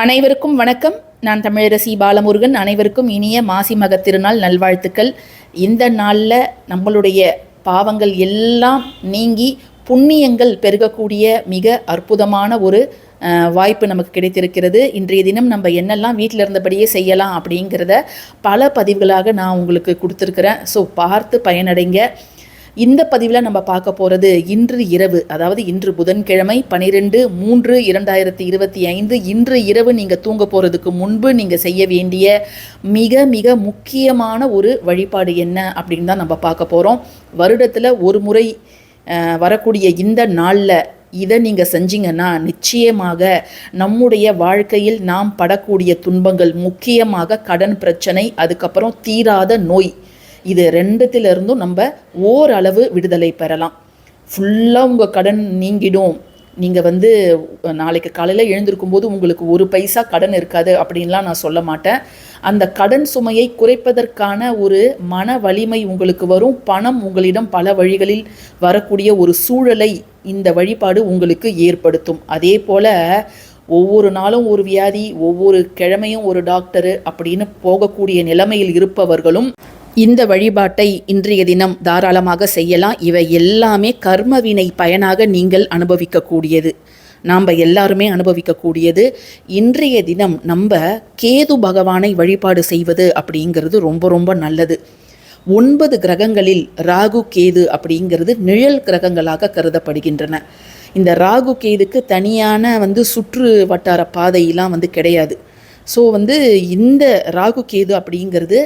அனைவருக்கும் வணக்கம். நான் தமிழரசி பாலமுருகன். அனைவருக்கும் இனிய மாசி மக திருநாள் நல்வாழ்த்துக்கள். இந்த நாளில் நம்மளுடைய பாவங்கள் எல்லாம் நீங்கி புண்ணியங்கள் பெருகக்கூடிய மிக அற்புதமான ஒரு வாய்ப்பு நமக்கு கிடைத்திருக்கிறது. இன்றைய தினம் நம்ம என்னெல்லாம் வீட்டில் இருந்தபடியே செய்யலாம் அப்படிங்கிறத பல பதிவுகளாக நான் உங்களுக்கு கொடுத்துருக்குறேன். ஸோ பார்த்து பயனடைங்க. இந்த பதிவில் நம்ம பார்க்க போகிறது இன்று இரவு அதாவது இன்று புதன்கிழமை பனிரெண்டு மூன்று இரண்டாயிரத்தி இருபத்தி ஐந்து. இன்று இரவு நீங்கள் தூங்க போகிறதுக்கு முன்பு நீங்கள் செய்ய வேண்டிய மிக மிக முக்கியமான ஒரு வழிபாடு என்ன அப்படின்னு தான் நம்ம பார்க்க போகிறோம் வருடத்தில் ஒரு முறை வரக்கூடிய இந்த நாளில் இதை நீங்கள் செஞ்சீங்கன்னா நிச்சயமாக நம்முடைய வாழ்க்கையில் நாம் படக்கூடிய துன்பங்கள் முக்கியமாக கடன் பிரச்சனை அதுக்கப்புறம் தீராத நோய் இது ரெண்டுத்திலிருந்தும் நம்ம ஓரளவு விடுதலை பெறலாம். ஃபுல்லாக உங்கள் கடன் நீங்கிடும். நீங்கள் வந்து நாளைக்கு காலையில் எழுந்திருக்கும் போது உங்களுக்கு ஒரு பைசா கடன் இருக்காது அப்படின்லாம் நான் சொல்ல மாட்டேன். அந்த கடன் சுமையை குறைப்பதற்கான ஒரு மன வலிமை உங்களுக்கு வரும். பணம் உங்களிடம் பல வழிகளில் வரக்கூடிய ஒரு சூழலை இந்த வழிபாடு உங்களுக்கு ஏற்படுத்தும். அதே போல் ஒவ்வொரு நாளும் ஒரு வியாதி ஒவ்வொரு கிழமையும் ஒரு டாக்டரு அப்படின்னு போகக்கூடிய நிலைமையில் இருப்பவர்களும் இந்த வழிபாட்டை இன்றைய தினம் தாராளமாக செய்யலாம். இவை எல்லாமே கர்மவினை பயனாக நீங்கள் அனுபவிக்கக்கூடியது. நாம் எல்லாருமே அனுபவிக்கக்கூடியது. இன்றைய தினம் நம்ம கேது பகவானை வழிபாடு செய்வது அப்படிங்கிறது ரொம்ப ரொம்ப நல்லது. ஒன்பது கிரகங்களில் ராகு கேது அப்படிங்கிறது நிழல் கிரகங்களாக கருதப்படுகின்றன. இந்த ராகு கேதுக்கு தனியான வந்து சுற்று வட்டார பாதையெல்லாம் வந்து கிடையாது. ஸோ வந்து இந்த ராகு கேது அப்படிங்கிறது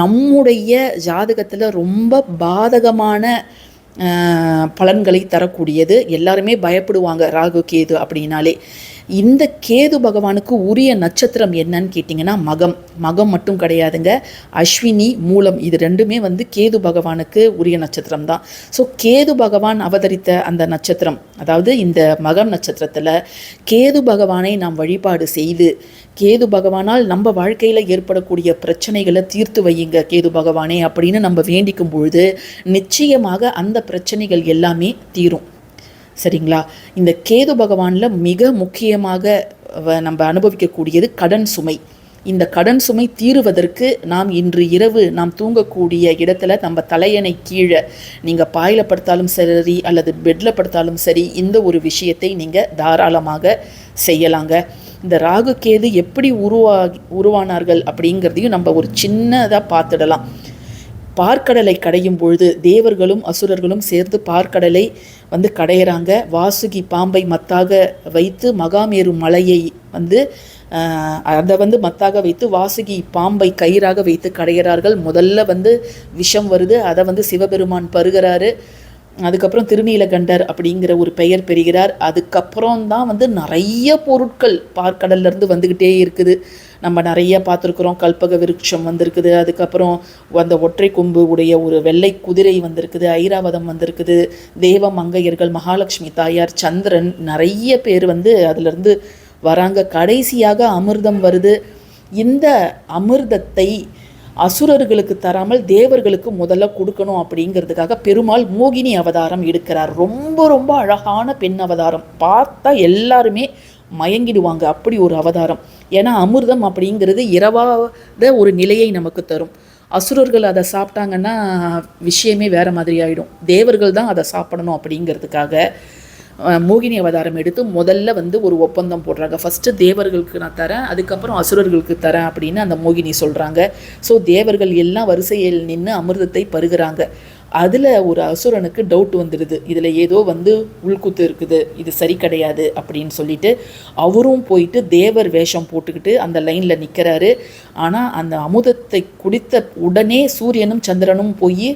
நம்முடைய ஜாதகத்தில் ரொம்ப பாதகமான பலன்களை தரக்கூடியது. எல்லாருமே பயப்படுவாங்க ராகு கேது அப்படின்னாலே. இந்த கேது பகவானுக்கு உரிய நட்சத்திரம் என்னன்னு கேட்டிங்கன்னா மகம். மகம் மட்டும் கிடையாதுங்க. அஸ்வினி மூலம் இது ரெண்டுமே வந்து கேது பகவானுக்கு உரிய நட்சத்திரம் தான் ஸோ கேது பகவான் அவதரித்த அந்த நட்சத்திரம் அதாவது இந்த மகம் நட்சத்திரத்தில் கேது பகவானை நாம் வழிபாடு செய்து கேது பகவானால் நம்ம வாழ்க்கையில் ஏற்படக்கூடிய பிரச்சனைகளை தீர்த்து வையுங்க கேது பகவானே அப்படின்னு நம்ம வேண்டிக்கும் பொழுது நிச்சயமாக அந்த பிரச்சனைகள் எல்லாமே தீரும். சரிங்களா? இந்த கேது பகவானில் மிக முக்கியமாக வ- நம்ம அனுபவிக்கக்கூடியது கடன் சுமை. இந்த கடன் சுமை தீருவதற்கு நாம் இன்று இரவு நாம் தூங்கக்கூடிய இடத்துல நம்ம தலையணை கீழே நீங்கள் பாயில் படுத்தாலும் சரி அல்லது பெட்டில் படுத்தாலும் சரி இந்த ஒரு விஷயத்தை நீங்கள் தாராளமாக செய்யலாங்க. இந்த ராகு கேது எப்படி உருவாகி உருவானார்கள் அப்படிங்கிறதையும் நம்ம ஒரு சின்னதாக பார்த்துடலாம். பார்க்கடலை கடையும் பொழுது தேவர்களும் அசுரர்களும் சேர்ந்து பார்க்கடலை வந்து கடையிறாங்க. வாசுகி பாம்பை மத்தாக வைத்து மகாமேரு மலையை வந்து அதை வந்து மத்தாக வைத்து வாசுகி பாம்பை கயிறாக வைத்து கடையிறார்கள். முதல்ல வந்து விஷம் வருது அதை வந்து சிவபெருமான் பருகிறாரு. அதுக்கப்புறம் திருநீலகண்டர் அப்படிங்கிற ஒரு பெயர் பெறுகிறார். அதுக்கப்புறம் தான் வந்து நிறைய பொருட்கள் பார்க்கடல்லேருந்து வந்துக்கிட்டே இருக்குது. நம்ம நிறைய பார்த்துருக்குறோம். கல்பக விருட்சம் வந்திருக்குது. அதுக்கப்புறம் அந்த ஒற்றை கொம்பு உடைய ஒரு வெள்ளை குதிரை வந்திருக்குது. ஐராவதம் வந்திருக்குது. தேவ மங்கையர்கள் மகாலட்சுமி தாயார் சந்திரன் நிறைய பேர் வந்து அதிலிருந்து வராங்க. கடைசியாக அமிர்தம் வருது. இந்த அமிர்தத்தை அசுரர்களுக்கு தராமல் தேவர்களுக்கு முதல்ல கொடுக்கணும் அப்படிங்கிறதுக்காக பெருமாள் மோகினி அவதாரம் எடுக்கிறார். ரொம்ப ரொம்ப அழகான பெண் அவதாரம். பார்த்தா எல்லாருமே மயங்கிடுவாங்க. அப்படி ஒரு அவதாரம். ஏன்னா அமிர்தம் அப்படிங்கிறது இரவாத ஒரு நிலையை நமக்கு தரும். அசுரர்கள் அதை சாப்பிட்டாங்கன்னா விஷயமே வேற மாதிரி ஆயிடும். தேவர்கள் தான் அதை சாப்பிடணும் அப்படிங்கிறதுக்காக மோகினி அவதாரம் எடுத்து முதல்ல வந்து ஒரு ஒப்பந்தம் போடுறாங்க. ஃபஸ்ட்டு தேவர்களுக்கு நான் தரேன் அதுக்கப்புறம் அசுரர்களுக்கு தரேன் அப்படின்னு அந்த மோகினி சொல்கிறாங்க ஸோ தேவர்கள் எல்லாம் வரிசையில் நின்று அமிர்தத்தை பருகிறாங்க. அதில் ஒரு அசுரனுக்கு டவுட் வந்துடுது. இதில் ஏதோ வந்து உள்குத்து இருக்குது. இது சரி கிடையாது அப்படின்னு சொல்லிட்டு அவரும் போயிட்டு தேவர் வேஷம் போட்டுக்கிட்டு அந்த லைனில் நிற்கிறாரு ஆனால் அந்த அமுதத்தை குடித்த உடனே சூரியனும் சந்திரனும் போய்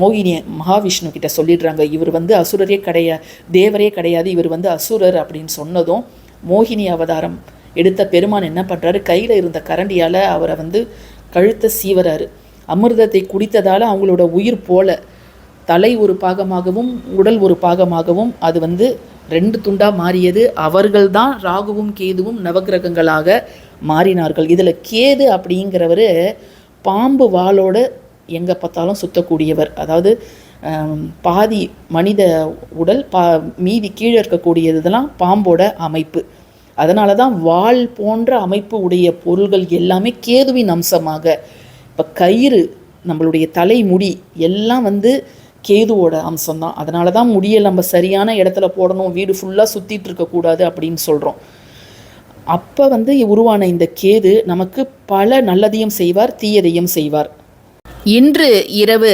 மோகினி மகாவிஷ்ணு கிட்ட சொல்லிடுறாங்க. இவர் வந்து அசுரரே கிடையா தேவரே கிடையாது இவர் வந்து அசுரர் அப்படின்னு சொன்னதும் மோகினி அவதாரம் எடுத்த பெருமான் என்ன பண்ணுறாரு கையில் இருந்த கரண்டியால் அவரை வந்து கழுத்தை சீவராரு அமிர்தத்தை குடித்ததால் அவங்களோட உயிர் போல. தலை ஒரு பாகமாகவும் உடல் ஒரு பாகமாகவும் அது வந்து ரெண்டு துண்டாக மாறியது. அவர்கள்தான் ராகுவும் கேதுவும் நவக்கிரகங்களாக மாறினார்கள். இதில் கேது அப்படிங்கிறவர் பாம்பு வாளோட எங்கே பார்த்தாலும் சுத்தக்கூடியவர். அதாவது பாதி மனித உடல் பா மீதி கீழே இருக்கக்கூடியதெல்லாம் பாம்போட அமைப்பு. அதனால தான் வாள் போன்ற அமைப்பு உடைய பொருள்கள் எல்லாமே கேதுவின் அம்சமாக. இப்போ கயிறு நம்மளுடைய தலைமுடி எல்லாம் வந்து கேதுவோட அம்சம்தான். அதனால தான் முடியை நம்ம சரியான இடத்துல போடணும் வீடு ஃபுல்லாக சுற்றிட்டு இருக்கக்கூடாது அப்படின்னு சொல்கிறோம் அப்போ வந்து உருவான இந்த கேது நமக்கு பல நல்லதையும் செய்வார் தீயதையும் செய்வார். இன்று இரவு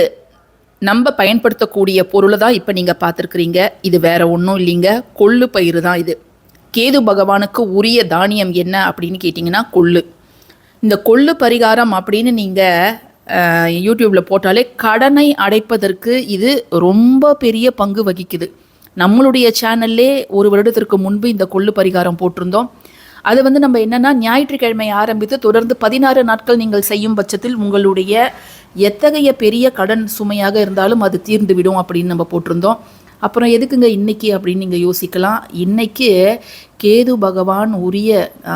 நம்ம பயன்படுத்தக்கூடிய பொருளை தான் இப்போ நீங்கள் பார்த்துருக்குறீங்க. இது வேற ஒன்றும் இல்லைங்க. கொள்ளு பயிறு தான் இது. கேது பகவானுக்கு உரிய தானியம் என்ன அப்படின்னு கேட்டிங்கன்னா கொள்ளு. இந்த கொள்ளு பரிகாரம் அப்படின்னு நீங்கள் யூடியூப்பில் போட்டாலே கடனை அடைப்பதற்கு இது ரொம்ப பெரிய பங்கு வகிக்குது. நம்மளுடைய சேனல்லே ஒரு வருடத்திற்கு முன்பு இந்த கொள்ளு பரிகாரம் போட்டிருந்தோம். அது வந்து நம்ம என்னென்னா ஞாயிற்றுக்கிழமை ஆரம்பித்து தொடர்ந்து பதினாறு நாட்கள் நீங்கள் செய்யும் பட்சத்தில் உங்களுடைய எத்தகைய பெரிய கடன் சுமையாக இருந்தாலும் அது தீர்ந்து விடும் அப்படின்னு நம்ம போட்டிருந்தோம். அப்புறம் எதுக்குங்க இன்னைக்கு அப்படின்னு நீங்கள் யோசிக்கலாம். இன்னைக்கு கேது பகவான் உரிய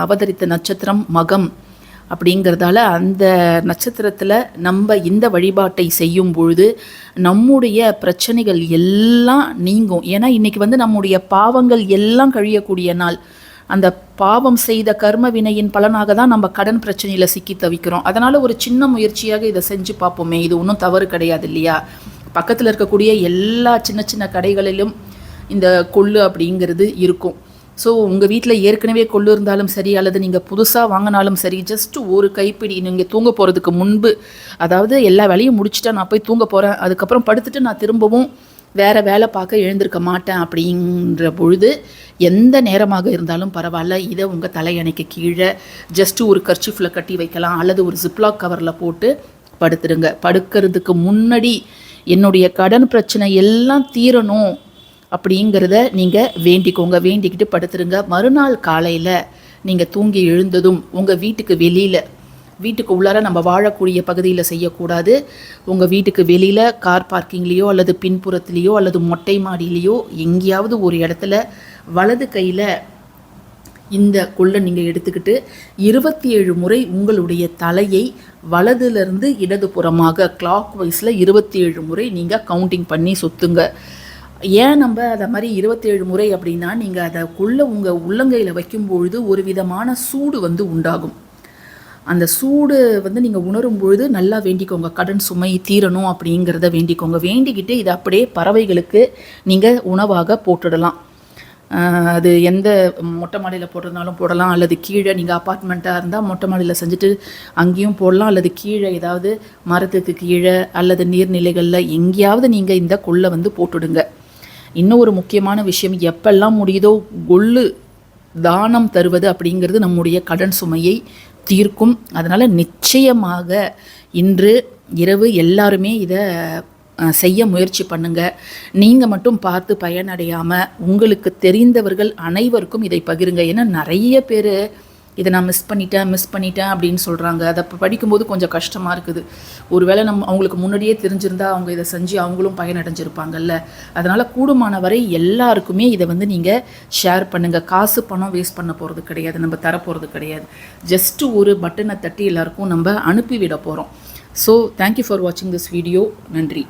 அவதரித்த நட்சத்திரம் மகம் அப்படிங்கிறதால அந்த நட்சத்திரத்தில் நம்ம இந்த வழிபாட்டை செய்யும் பொழுது நம்முடைய பிரச்சனைகள் எல்லாம் நீங்கும். ஏன்னா இன்றைக்கி வந்து நம்முடைய பாவங்கள் எல்லாம் கழியக்கூடிய நாள். அந்த பாவம் செய்த கர்ம வினையின் பலனாக தான் நம்ம கடன் பிரச்சனையில் சிக்கி தவிக்கிறோம். அதனால் ஒரு சின்ன முயற்சியாக இதை செஞ்சு பார்ப்போமே. இது ஒன்றும் தவறு கிடையாது இல்லையா? பக்கத்தில் இருக்கக்கூடிய எல்லா சின்ன சின்ன கடைகளிலும் இந்த கொள்ளு அப்படிங்கிறது இருக்கும். ஸோ உங்கள் வீட்டில் ஏற்கனவே கொள்ளு இருந்தாலும் சரி அல்லது நீங்கள் புதுசாக வாங்கினாலும் சரி ஜஸ்ட் ஒரு கைப்பிடி நீங்கள் தூங்க போகிறதுக்கு முன்பு அதாவது எல்லா வேலையும் முடிச்சுட்டா நான் போய் தூங்க போகிறேன் அதுக்கப்புறம் படுத்துட்டு நான் திரும்பவும் வேறு வேலை பார்க்க எழுந்திருக்க மாட்டேன் அப்படின்ற பொழுது எந்த நேரமாக இருந்தாலும் பரவாயில்ல இதை உங்கள் தலையணைக்கு கீழே ஜஸ்ட்டு ஒரு கர்ச்சிஃபில் கட்டி வைக்கலாம் அல்லது ஒரு ஜிப்லாக் கவரில் போட்டு படுத்துடுங்க படுக்கிறதுக்கு முன்னாடி என்னுடைய கடன் பிரச்சனை எல்லாம் தீரணும் அப்படிங்கிறத நீங்கள் வேண்டிக்கோங்க. வேண்டிக்கிட்டு படுத்துருங்க. மறுநாள் காலையில் நீங்கள் தூங்கி எழுந்ததும் உங்கள் வீட்டுக்கு வெளியில் வீட்டுக்கு உள்ளார நம்ம வாழக்கூடிய பகுதியில் செய்யக்கூடாது. உங்கள் வீட்டுக்கு வெளியில் கார் பார்க்கிங்லேயோ அல்லது பின்புறத்துலேயோ அல்லது மொட்டை மாடியிலையோ எங்கேயாவது ஒரு இடத்துல வலது கையில் இந்த கொள்ளை நீங்கள் எடுத்துக்கிட்டு இருபத்தி ஏழு முறை உங்களுடைய தலையை வலதுலேருந்து இடதுபுறமாக கிளாக் வைஸில் இருபத்தி ஏழு முறை நீங்கள் கவுண்டிங் பண்ணி சுற்றுங்க ஏன் நம்ம அதை மாதிரி இருபத்தேழு முறை அப்படின்னா நீங்கள் அதை உள்ள உங்கள் உள்ளங்கையில் வைக்கும்பொழுது ஒரு விதமான சூடு வந்து உண்டாகும். அந்த சூடு வந்து நீங்கள் உணரும் பொழுது நல்லா வேண்டிக்கோங்க. கடன் சுமை தீரணும் அப்படிங்கிறத வேண்டிக்கோங்க. வேண்டிக்கிட்டு இதை அப்படியே பறவைகளுக்கு நீங்கள் உணவாக போட்டுடலாம். அது எந்த மொட்டை மாடியில் போடுறதுனாலும் போடலாம். அல்லது கீழே நீங்கள் அப்பார்ட்மெண்ட்டாக இருந்தால் மொட்டை மாடியில் செஞ்சுட்டு அங்கேயும் போடலாம். அல்லது கீழே ஏதாவது மரத்துக்கு கீழே அல்லது நீர்நிலைகளில் எங்கேயாவது நீங்கள் இந்த கொள்ளை வந்து போட்டுடுங்க. இன்னும் ஒரு முக்கியமான விஷயம் எப்பெல்லாம் முடியுதோ கொள்ளு தானம் தருவது அப்படிங்கிறது நம்முடைய கடன் சுமையை தீர்க்கும். அதனால் நிச்சயமாக இன்று இரவு எல்லாருமே இதை செய்ய முயற்சி பண்ணுங்க. நீங்கள் மட்டும் பார்த்து பயனடையாமல் உங்களுக்கு தெரிந்தவர்கள் அனைவருக்கும் இதை பகிருங்க. ஏன்னா நிறைய பேர் இதை நான் மிஸ் பண்ணிட்டேன் மிஸ் பண்ணிட்டேன் அப்படின்னு சொல்கிறாங்க அதை ப- படிக்கும்போது கொஞ்சம் கஷ்டமாக இருக்குது. ஒருவேளை நம்ம அவங்களுக்கு முன்னாடியே தெரிஞ்சிருந்தா அவங்க இதை செஞ்சு அவங்களும் பயனடைஞ்சிருப்பாங்கல்ல. அதனால் கூடுமான வரை எல்லாருக்குமே இதை வந்து நீங்கள் ஷேர் பண்ணுங்கள் காசு பணம் வேஸ்ட் பண்ண போகிறது கிடையாது. நம்ம தரப்போகிறது போகிறது கிடையாது. ஜஸ்ட்டு ஒரு பட்டனை தட்டி எல்லாருக்கும் நம்ம அனுப்பிவிட போகிறோம் ஸோ தேங்க்யூ ஃபார் வாட்சிங் திஸ் வீடியோ நன்றி.